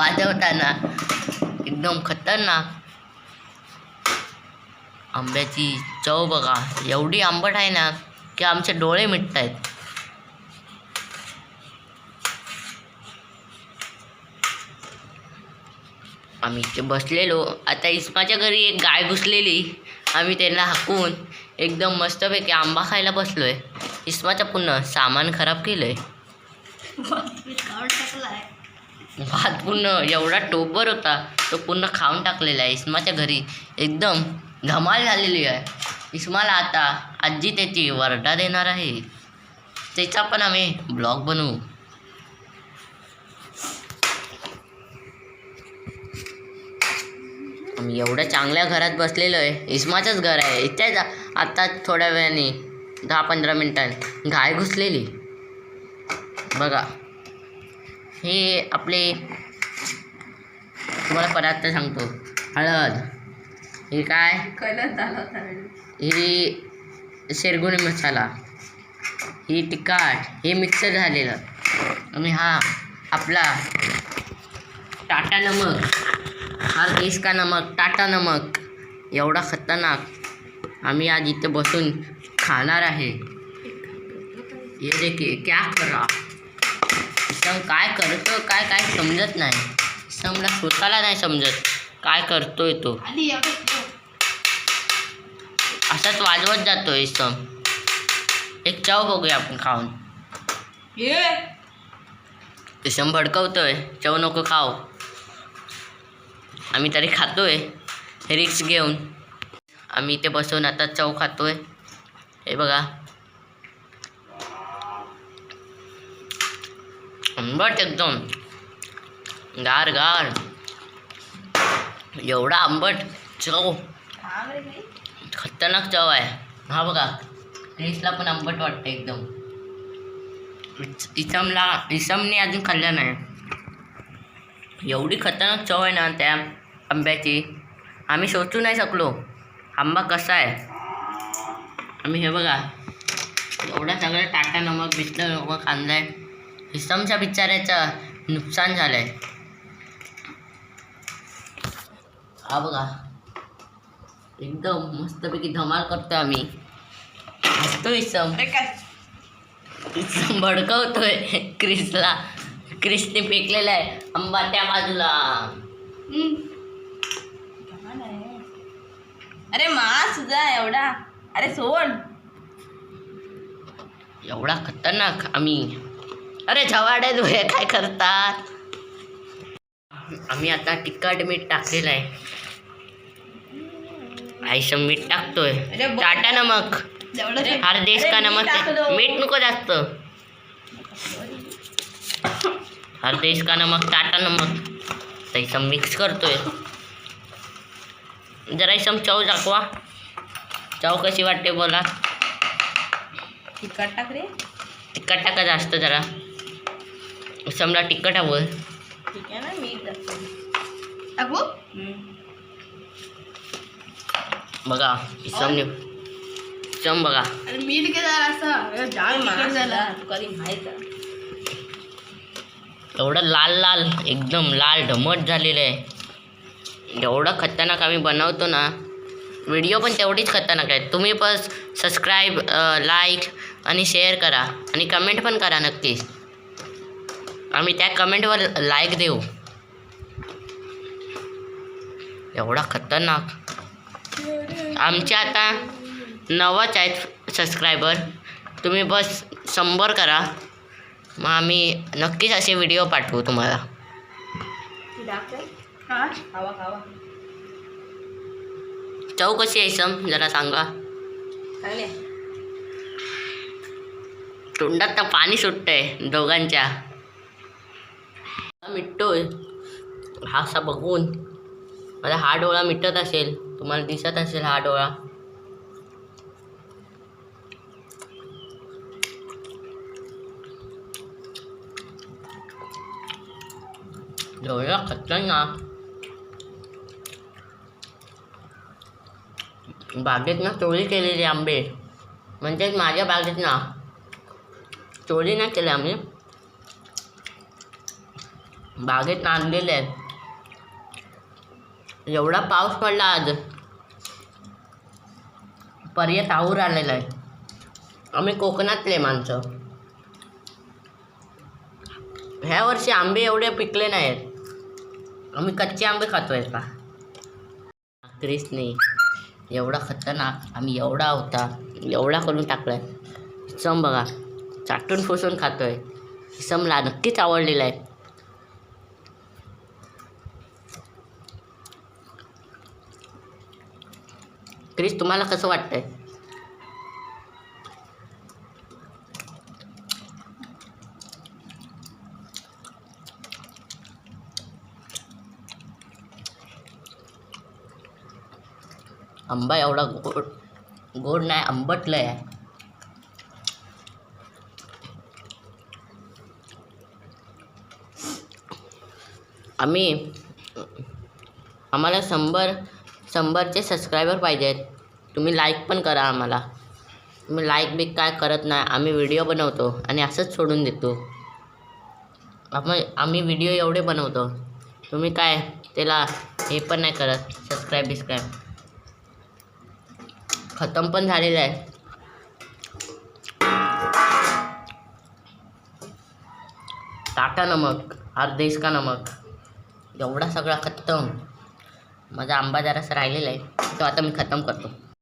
वाजवताना एकदम खतरनाक. आंब्याची चव बघा एवढी आंबट आहे ना की आमचे डोळे मिटत आहेत आम्ही इथे बसलेलो. आता इस्माच्या घरी एक गाय घुसलेली. आम्ही त्यांना हाकून एकदम मस्तपैकी आंबा खायला बसलोय. इस्माचं पुन्हा सामान खराब केलंय. भात पूर्ण एवढा टोपर होता तो पूर्ण खाऊन टाकलेला आहे. इस्माच्या घरी एकदम धमाल झालेली आहे. इस्माला आता आजी त्याची वरडा देणार आहे. त्याचा पण आम्ही ब्लॉग बनवू. आम्ही एवढ्या चांगल्या घरात बसलेलो आहे. इस्माचंच घर आहे. इथेच आता थोड्या वेळाने दहा पंधरा मिनिटांनी घाय घुसलेली. बघा. हे आपले तुम्हाला पदार्थ सांगतो. हळद. हे काय? ही शेरगुणी मसाला. ही तिखट. हे मिक्सर झालेलं. आणि हा आपला टाटा नमक. हा देश का नमक? टाटा नमक. एवढा खतरनाक. आम्ही आज इथे बसून खाणार आहे. ये देखिए क्या करा? सम काय करतो काय काय समजत नाही. समला स्वतःला नाही समजत काय करतोय तो. असाच वाजवत जातोय सम एक चव बघूया आपण खाऊन. ये. इसम भडकवतोय चव नको खाऊ. आम्ही तरी खातोय रिक्स घेऊन. आम्ही इथे बसून आता चव खातोय. हे बघा. आंबट एकदम गार गार. एवढा आंबट चव. खतरनाक चव आहे. हा बघा टेस्टला पण आंबट वाटतं एकदम. इसमला इसमने अजून खाल्लं नाही. एवढी खतरनाक चव आहे ना त्या आंब्याची. आम्ही सोचू नाही शकलो. आंबा कसा आहे? आम्ही हे बघा. एवढा सगळं टाटा नमक बिस्लं नमक आणलं आहे इसमच्या बिचाऱ्याचं नुकसान झालं आहे हा बघा. एकदम मस्तपैकी धमाल करतो आम्ही. हसतो इसम. इसम भडकवतोय. क्रिसला. क्रिसने फेकलेला आहे. आंबा त्या बाजूला. अरे मा सुद्धा एवढा. अरे सोड. एवढा खतरनाक आम्ही. अरे झवाडे धुळे काय करतात? आम्ही आता तिखट मीठ टाकलेलं आहे. आईसम मीठ टाकतोय. टाटा नमक. हर देश का नमक. मीठ नको जास्त. हर देश का नमक? टाटा नमक. तैसम मिक्स करतोय. जरा इसम चव दाखवा. चव कशी वाटते बोला. तिखट टाक रे. तिखट टाका जास्त जरा. समजा तिखट हवं ठीक आहे ना मीठ टाकू बघा. इसमने इसम बघा. अरे मीठ जरा असं. जाम तिखट झालं. तू कधी माहीत. एवढं लाल लाल एकदम लाल ढमट झालेलं आहे. एवढं खतरनाक आम्ही बनवतो ना व्हिडिओ पण तेवढीच खतरनाक आहे. तुम्ही पण सबस्क्राईब लाईक आणि शेअर करा. आणि कमेंट पण करा नक्कीच. आम्ही त्या कमेंटवर लाईक देऊ. एवढा खतरनाक. आमचे आता नवाच आहेत सबस्क्रायबर तुम्ही बस शंभर करा. मग आम्ही नक्कीच असे व्हिडिओ पाठवू तुम्हाला. चव कशी आहे सम जरा सांगा. तोंडात तर पाणी सुटतंय दोघांच्या. मिटतोय हा असा बघून मला हा डोळा मिटत असेल तुम्हाला दिसत असेल हा डोळा डोळा खतरनाक बागेत ना चोरी केलेली आंबे म्हणजेच माझ्या बागेत ना चोरी नाही केली आम्ही बागेत आणलेले आहेत. एवढा पाऊस पडला आज. पर्यत आऊर आलेला आहे. आम्ही कोकणातले माणसं. ह्या वर्षी आंबे एवढे पिकले नाहीत. आम्ही कच्चे आंबे खातो आहे का क्रिसने एवढा खतरनाक आम्ही एवढा होता एवढा करून टाकलाय. सम बघा चाटून फुसून खातोय. समला नक्कीच आवडलेला आहे. क्रिस तुम्हाला कसं वाटतंय? आंबा एवढा गोड गोड नाही आंबटलं आहे आम्ही आम्हाला शंभर शंभरचे सबस्क्रायबर पाहिजे आहेत तुम्ही लाईक पण करा आम्हाला. तुम्ही लाईक बिक काय करत नाही. आम्ही व्हिडिओ बनवतो आणि असंच सोडून देतो. आपण आम्ही व्हिडिओ एवढे बनवतो. तुम्ही काय त्याला हे पण नाही करत. सबस्क्राईब बिस्क्राईब खतम पण झालेलं आहे. टाटा नमक और का नमक? एवढा सगळा खतम. माझा आंबा जरासा राहिलेला आहे तो आता मी खतम करतो.